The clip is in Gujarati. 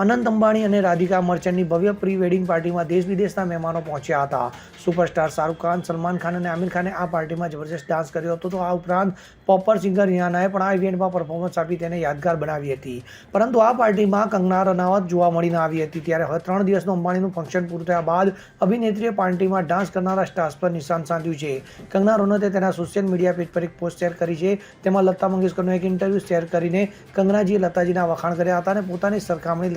અનંત અંબાણી અને રાધિકા મર્ચન્ટની ભવ્ય પ્રી વેડિંગ પાર્ટીમાં દેશ વિદેશના મહેમાનો પહોંચ્યા હતા. સુપરસ્ટાર શાહરૂખ ખાન, સલમાન ખાન અને આમિર ખાને આ પાર્ટીમાં જબરજસ્ત ડાન્સ કર્યો હતો. તો આ ઉપરાંત પોપર સિંગર રિયાનાએ પણ આ ઇવેન્ટમાં પરફોર્મન્સ આપી તેને યાદગાર બનાવી હતી. પરંતુ આ પાર્ટીમાં કંગના રનાવત જોવા મળીને આવી હતી. ત્યારે હવે ત્રણ દિવસનું અંબાણીનું ફંક્શન પૂરું થયા બાદ અભિનેત્રીએ પાર્ટીમાં ડાન્સ કરનારા સ્ટાર્સ પર નિશાન સાધ્યું છે. કંગના રનૌતે તેના સોશિયલ મીડિયા પેજ પર એક પોસ્ટ શેર કરી છે. તેમાં લતા મંગેશકરનો એક ઇન્ટરવ્યૂ શેર કરીને કંગનાજીએ લતાજીના વખાણ કર્યા હતા અને પોતાની સરખામણી